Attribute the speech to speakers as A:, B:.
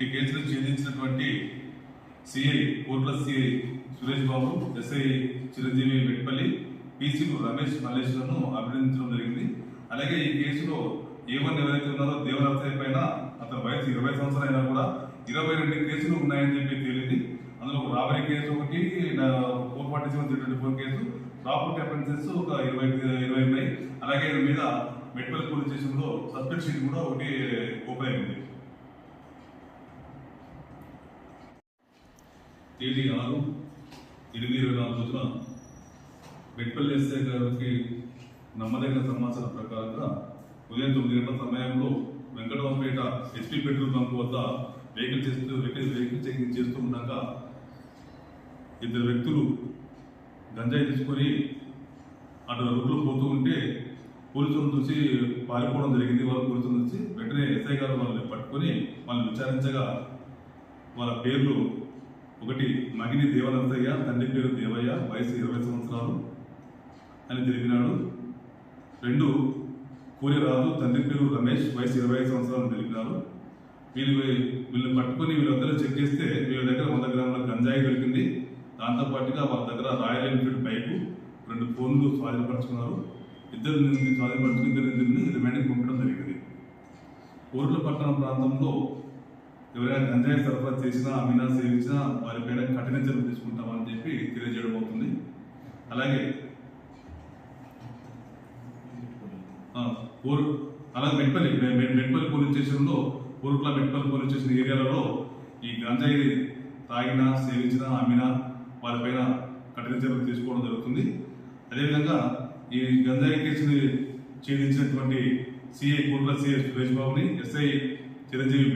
A: ఇట్టి కేసులు ఛేదించినటువంటి CI Kotla CI Suresh Babu SI Chiranjeevi Vetpalli పీసీలు Ramesh మల్లేశ్వరను అభినందించడం జరిగింది. అలాగే ఈ కేసులో ఏమని ఎవరైతే ఉన్నారో దేవరాత్రి పైన అతని వయసు ఇరవై సంవత్సరాలు అయినా కూడా ఇరవై రెండు కేసులు ఉన్నాయని చెప్పి తేలింది. అందులో రాబరీ కేసు ఒకటి four forty seven three twenty four case property offences ఒక ఇరవై ఇరవై ఉన్నాయి. అలాగే మీద మెడికల్ పోలీస్ స్టేషన్లో షీట్ కూడా ఒకటి ఓపెన్ అయింది. తేదీ ఆరు ఎనిమిది ఇరవై నాలుగు రోజున మెట్పల్లి ఎస్ఐ గారికి నమ్మదగిన సమాచారం ప్రకారంగా ఉదయం తొమ్మిది గంటల సమయంలో వెంకటరావుపేట ఎస్పీ పెట్రోల్ బంక్ వద్ద వెహికల్ చేస్తూ వెహికల్ వెహికల్ చెకింగ్ చేస్తూ ఉండగా ఇద్దరు వ్యక్తులు గంజాయి తీసుకొని అటు రోడ్లో పోతూ ఉంటే పోలీసులను చూసి పారిపోవడం జరిగింది. వాళ్ళ పోలీసులను చూసి వెంటనే ఎస్ఐ గారు వాళ్ళని పట్టుకొని వాళ్ళని విచారించగా వాళ్ళ పేర్లు ఒకటి మగిని దేవనర్సయ్య తండ్రి పేరు దేవయ్య వయసు ఇరవై సంవత్సరాలు అని తెలిపినాడు. రెండు కూలిరాజు తండ్రి పేరు రమేష్ వయసు ఇరవై ఐదు సంవత్సరాలు తెలిపినారు. వీళ్ళు వీళ్ళు పట్టుకొని వీళ్ళందరూ చెక్ చేస్తే వీళ్ళ దగ్గర వంద గ్రాముల గంజాయి దొరికింది. దాంతోపాటుగా వాళ్ళ దగ్గర రాయల్ ఎన్ఫీల్డ్ బైకు రెండు ఫోన్లు స్వాధీనపరుచుకున్నారు. ఇద్దరు నుంచి స్వాధీనపరుచుకుని ఇద్దరు ఇద్దరిని రిమాండ్కి పంపడం జరిగింది. కోర్ల పట్టణ ప్రాంతంలో ఎవరైనా గంజాయి సరఫరా చేసినా అమ్మినా సేవించినా వారిపైన కఠిన చర్యలు తీసుకుంటామని చెప్పి తెలియజేయడం అవుతుంది. అలాగే ఊరు అలాగే మెట్పల్లి మెట్పల్లి పోలీస్ స్టేషన్లో ఊరుట్ల మెట్పల్లి పోలీస్ స్టేషన్ ఏరియాలలో ఈ గంజాయి తాగినా సేవించినా అమ్మినా వారిపైన కఠిన చర్యలు తీసుకోవడం జరుగుతుంది. అదేవిధంగా ఈ గంజాయి కేసుని ఛేదించినటువంటి సిఐ కూర్ల సిఐ సురేష్ బాబుని ఎస్ఐ చిరంజీవి